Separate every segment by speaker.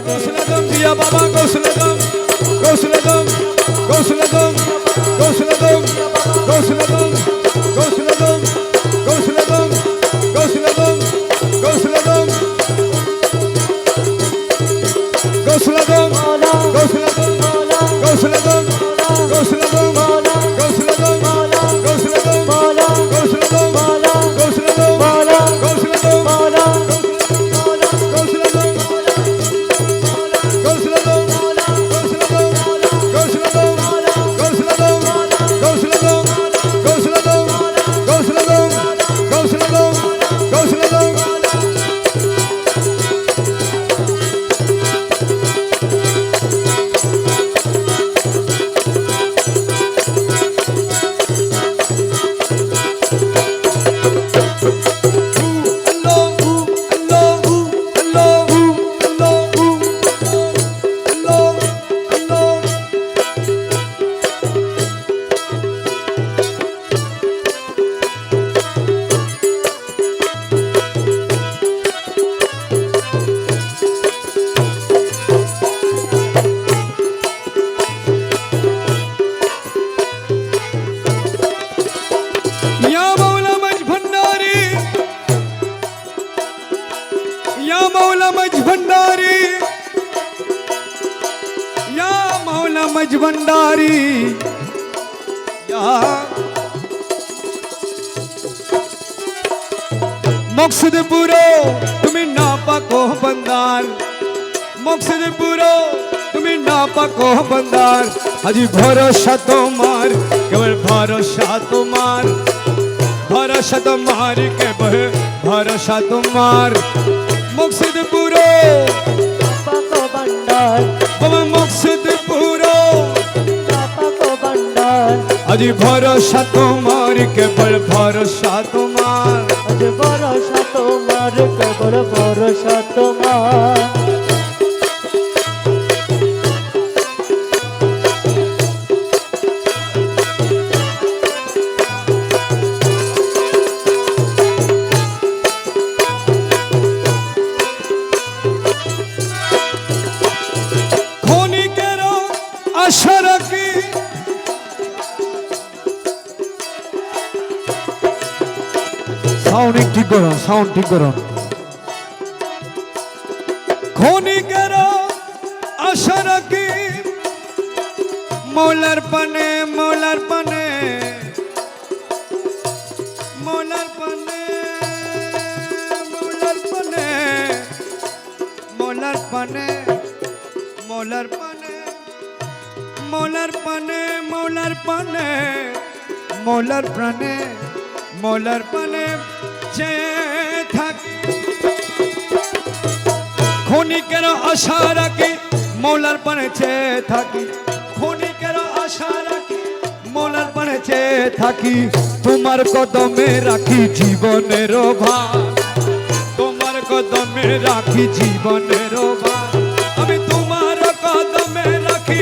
Speaker 1: গোসলে দম দিয়া বাবা গোসলে দম গোসলে দম গোসলে দম গোসলে দম গোসলে দম পাকো বন্দার? আজি ভরসা তোমার কেবল ভরসা তোমার। ভরসা তোমার কেবল ভরসা তোমার। মকসদ পুরো
Speaker 2: পাকো বান্ডার
Speaker 1: বাবা মকসদ পুরো
Speaker 2: পাকো বান্ডার
Speaker 1: আজি ভরসা তোমার কেবল ভরসা তোমার।
Speaker 2: আজ ভরসা তোমার কেবল ভরসা তোমার।
Speaker 3: সাউন্ড ঠিক করো
Speaker 1: ক্ষণিকেরও আশা রাখি, মৌলার পানে মৌলার পানে মৌলার পানে মৌলার পানে মৌলার পানে মৌলার পানে মৌলার পানে মৌলার পানে, মৌলার প্রাণে, মৌলার পানে চেয়ে ক্ষণিকের আশা রাখি, মৌলার পানে চেয়ে থাকি। ক্ষণিকের আশা রাখি, মৌলার পানে চেয়ে থাকি। তোমার কদমে রাখি জীবনের ভার তোমার কদমে রাখি জীবনের ভার আমি তোমার কদমে রাখি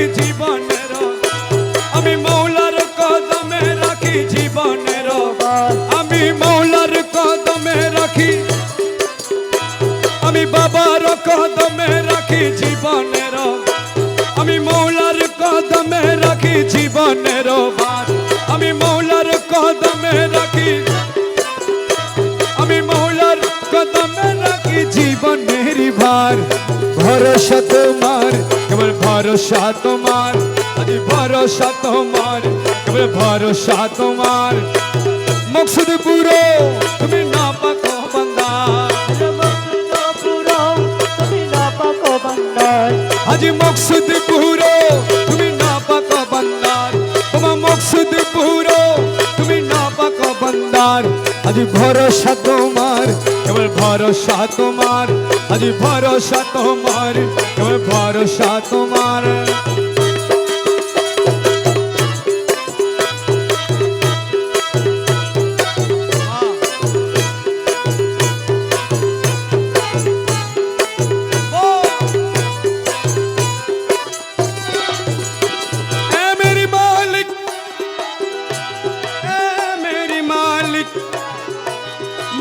Speaker 1: জীবনের ভার আমি মৌলার কদমে রাখি। আমি মৌলার কদমে রাখি জীবনের ভার। ভরসা তোমার, কেবল ভরসা তোমার। আরে ভরসা তোমার, কেবল ভরসা তোমার। মকসুদ পুরো বন্দার আজি ভরসা তোমার কেবল ভরসা তোমার আজি ভরসা তোমার কেবল ভরসা তোমার।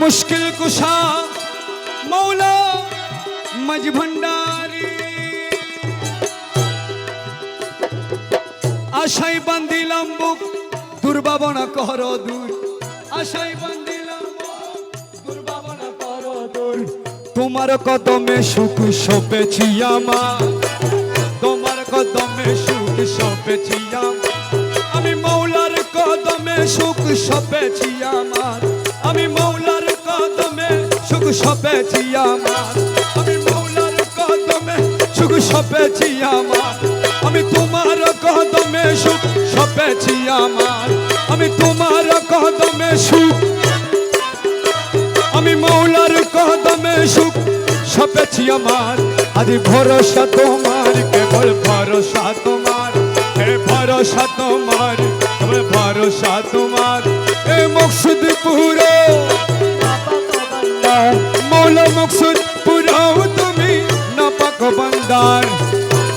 Speaker 1: মুশকিল কুশা, মৌলা মজ ভণ্ডারী আশায় বান্ধিলাম বুক, দুর্ভাবনা কর দূর আশায় বান্ধিলাম দুর্ভাবনা কর দূর তোমার কদমে সুখ সপেছি আমার। তোমার কদমে সুখ সপেছি আমার। আমি মৌলার কদমে সুখ সপেছি আমার। আমি মৌলার সুখ সপেছি আমার। আমি মৌলার কদমে সুখ সপেছি আমার। আমি তোমার কদমে সুখ সপেছি আমার। আমি তোমার কদমে সুখ আমি মৌলার কদমে সুখ সপেছি আমার। আজ ভরসা তোমার, কেবল ভরসা তোমার। হে ভরসা তোমার, কেবল ভরসা তোমার। এ মকসুদ পুরো মৌলা মকসুদ পুরাও তুমি না পাক বন্দার।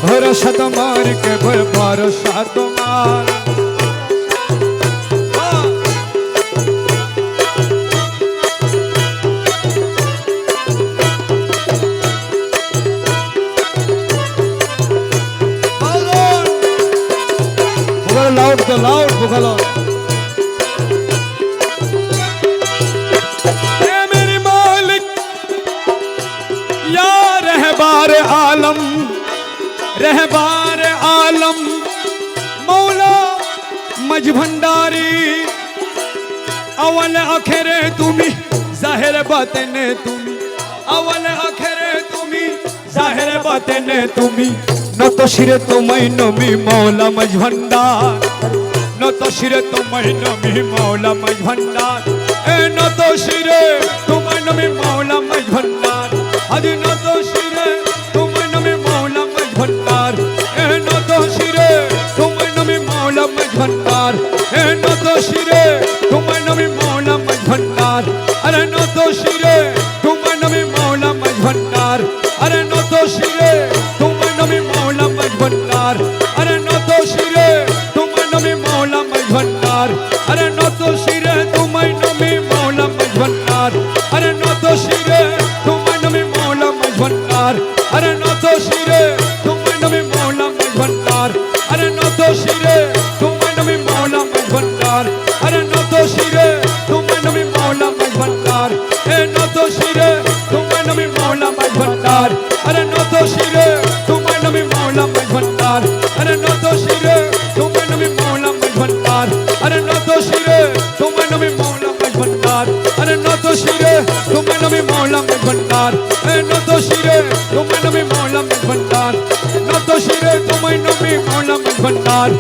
Speaker 1: ভরসা তোমার কেবল ভরসা তোমার। मज भंडारी अवल अखेरे तुम्ही जाहिर बातेने तुम्ही अवल अखेरे तुम्ही जाहिर बातेने तुम्ही নত শিরে তোমায় নবী মৌলা মজ ভন্ডার নত শিরে তোমায় নবী মৌলা মজ ভন্ডার এ নত শিরে তোমায় নবী মৌলা মজ ভন্ডার আজ নত শিরে আরে নত শিরে। ভন্ডার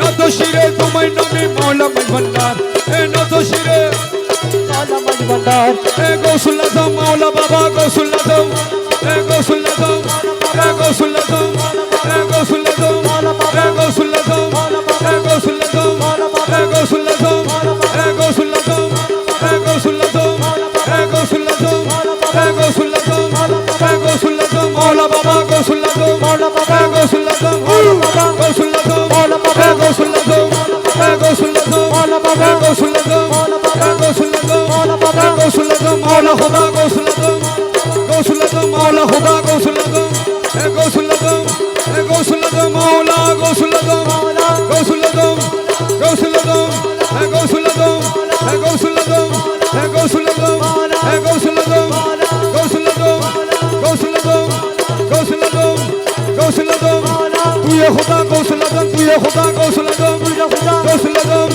Speaker 1: নত শিরে তোমায় নবী মৌলা মজ ভন্ডার এ নত শিরে মৌলা মজ ভান্ডার এ গৌসুল্লা দাও মৌলা বাবা গৌসুল্লা দাও এ গৌসুল্লা দাও এ গৌসুল্লা দাও এ গৌসুল্লা দাও এ গৌসুল্লা দাও এ গৌসুল্লা দাও এ গৌসুল্লা দাও এ গৌসুল্লা দাও এ গৌসুল্লা দাও এ গৌসুল্লা দাও এ গৌসুল্লা দাও এ গৌসুল্লা দাও মৌলা বাবা গৌসুল্লা দাও
Speaker 2: মৌলা বাবা
Speaker 1: गौसल दो मौला खुदा गौसल दो गौसल दो मौला खुदा गौसल दो ए
Speaker 2: गौसल
Speaker 1: दो ए
Speaker 2: गौसल
Speaker 1: दो मौला
Speaker 2: गौसल
Speaker 1: दो मौला
Speaker 2: गौसल
Speaker 1: दो गौसल
Speaker 2: दो
Speaker 1: ए गौसल
Speaker 2: दो
Speaker 1: ए गौसल
Speaker 2: दो
Speaker 1: ए गौसल
Speaker 2: दो
Speaker 1: ए गौसल
Speaker 2: दो
Speaker 1: गौसल दो
Speaker 2: गौसल
Speaker 1: दो गौसल
Speaker 2: दो
Speaker 1: गौसल दो तू ये खुदा गौसल दो तू ये खुदा गौसल दो तू ये खुदा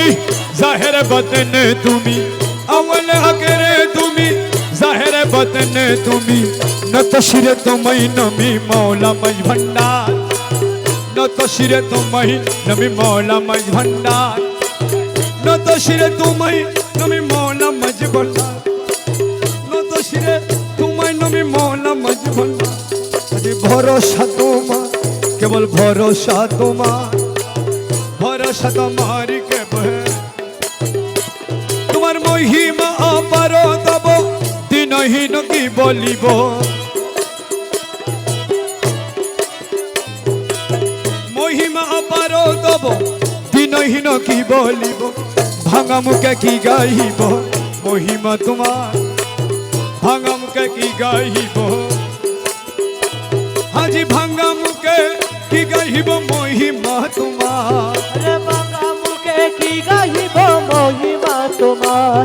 Speaker 1: তুমি, জাহের বতন তুমি। আউল হকরে তুমি, জাহের বতন তুমি। নত শিরে তোমায় নমি মৌলা মজ ভণ্ডার নত শিরে তোমায় নমি মৌলা মজ ভণ্ডার নত শিরে তোমায় নমি মৌলা মজ ভণ্ডার নত শিরে তোমায় নমি মৌলা মজ ভণ্ডার আরে ভরসা তোমার, কেবল ভরসা তোমার। ভরসা তোমার অপার তব দিনহীন কি বলিব? মহিমা অপার তব দিনহীন কি বলিব? ভাঙা মুখে কি গাইব মহিমা তোমার, ভাঙা মুখে কি গাইব আজি ভাঙা মুখে কি গাইব মহিমা তোমার?
Speaker 2: বাঁকা মুখে কি গাইব মহিমা তোমার?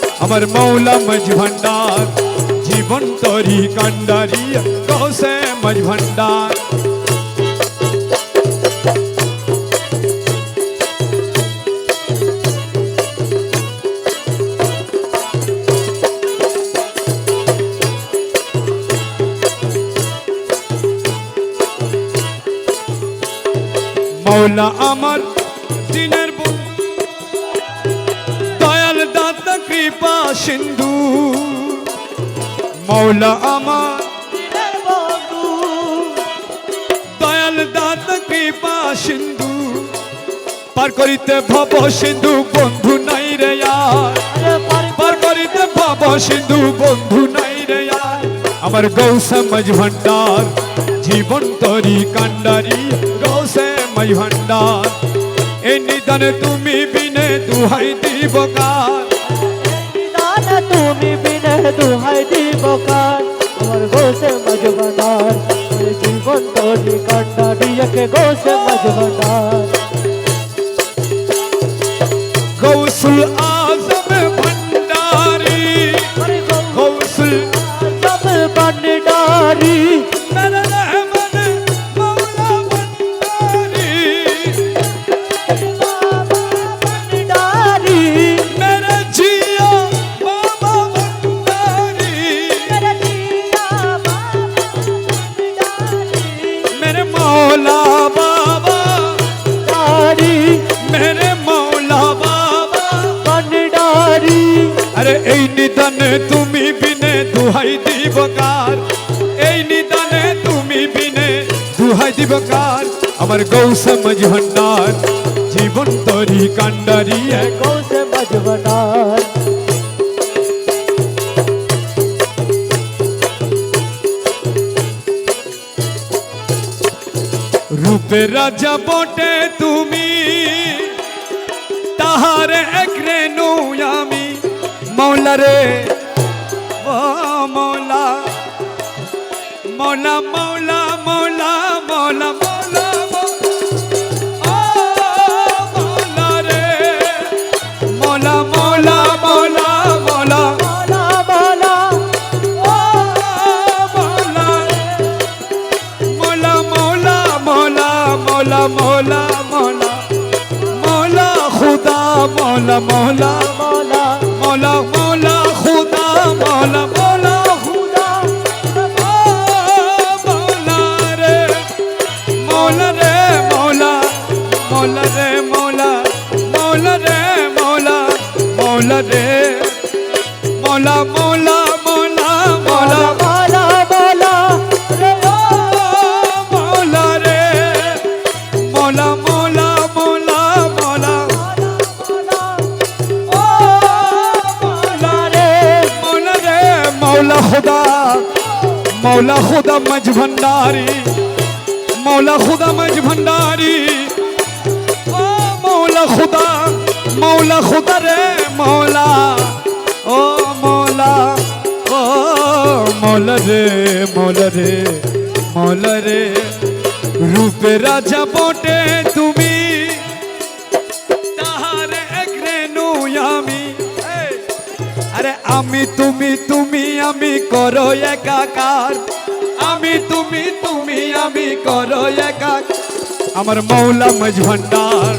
Speaker 1: अमर मौला मजभंडार जीवन तोरी कंडारी कौसे मजभंडार मौला মৌলা আমার। দয়াল দাতা, কৃপা সিন্ধু, পার করিতে ভব সিন্ধু, বন্ধু নাই রে
Speaker 2: পার
Speaker 1: করিতে ভব সিন্ধু, বন্ধু নাই রে আমার গৌসে মজ ভণ্ডার, জীবন তরি কান্ডারি গৌসে মজ ভণ্ডার এই নিদানে তুমি বিনে দুহাই দিব কার।
Speaker 2: তুমি বিনে দুহাই দিব কার আমার গোসে মজবনার জীবন তোরি কান্না দিয়কে গোসে মজবনার
Speaker 1: গৌসুল আজম দুহাই দিবকার এই নিদানে তুমি বিনে। দুহাই দিবকার আমার গৌসে মজ ভণ্ডার জীবন তরি কান্ডারি এক।
Speaker 2: গোসে মজবনার
Speaker 1: রূপে রাজা বটে তুমি তাহার এক রেনু আমি মৌলা মৌলা মৌলা মোলা মোলা মোলা মোলা মোলা মোলা রে মোলা রে। মোলা মোলা
Speaker 2: মোলা মোলা
Speaker 1: মোলা রে মোলা রে মৌলা খুদা মৌলা খুদা মজ ভণ্ডারি
Speaker 2: মৌলা
Speaker 1: খুদা মজ ভণ্ডারি ও মৌলা খুদা মৌলা খুদা রে মৌলা। মৌলা রে মৌলা রে মৌলা
Speaker 2: রে।
Speaker 1: রূপে রাজা বটে তুমি। তাহার এক রেণু আমি। আরে আমি তুমি তুমি আমি করো একাকার। আমি তুমি তুমি আমি করো একাকার। আমার মৌলা মজ ভান্ডার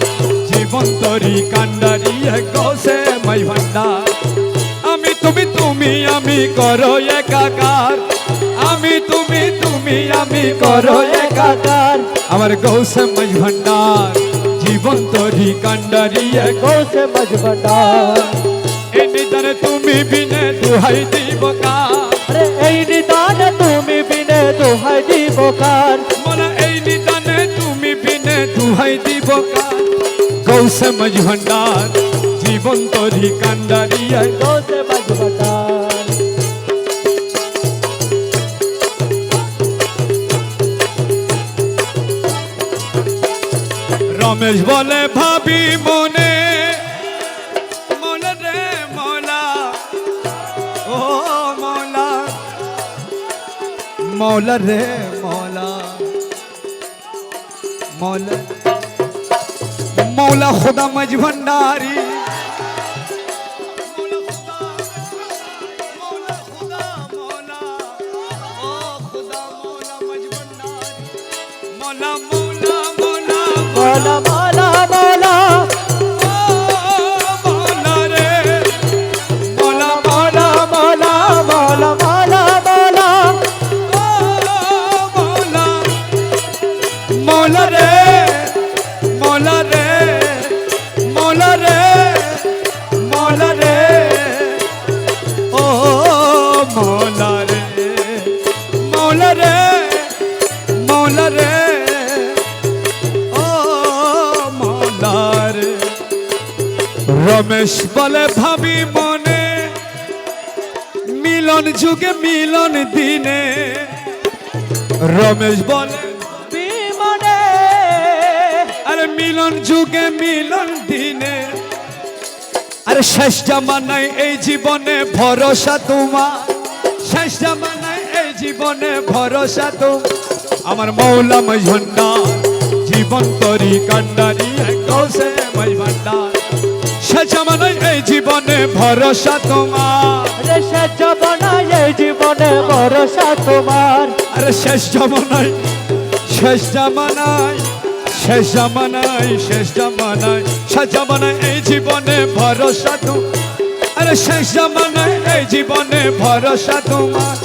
Speaker 1: জীবন তরি কান্ডারি গৌসে মজ ভান্ডার তুমি তুমি আমি করো একাকার। আমি তুমি তুমি আমি করো একাকার।
Speaker 2: একাকার
Speaker 1: আমার গৌসে মজ ভান্ডার জীবন তরি কান্ডারি
Speaker 2: গোসে মজবটার
Speaker 1: এই নিদানে তুমি বিনে দুহাই দিব কার।
Speaker 2: আরে এই নিদান তুমি বিনে দোহাই দিব কার।
Speaker 1: মনে এই নিদানে তুমি বিনে দুহাই দিব কার। গৌসে মজ ভান্ডার জীবন তরি কান্ডারি
Speaker 2: গোসে মজবটার
Speaker 1: রমেশ বলে, ভাবি মনে মনে রে মৌলা, ও মৌলা মৌলা রে মৌলা মৌলা মৌলা খুদা মজ ভণ্ডারি মালা রে। দিনে। রমেশ বলে,
Speaker 2: বিমনে,
Speaker 1: আরে মিলন যুগে মিলন দিনে। আরে শেষ জামানায় এই জীবনে ভরসা তোমার। শেষ জামানায় এই জীবনে ভরসা তো আমার মৌলা মাই ভান্ডার জীবন তরি কান্ডারি কৌশে মাই ভান্ডার। শেষ জামানায় এই জীবনে ভরসা তোমার।
Speaker 2: আরে শেষ জবনায় এই জীবনে ভরসা তোমার।
Speaker 1: আরে শেষ জামানায় শেষ জামানায় শেষ জামানায় শেষ জামানায় শেষ জামানায় এই জীবনে ভরসা তোমার। আরে শেষ জামানায় এই জীবনে ভরসা তোমার।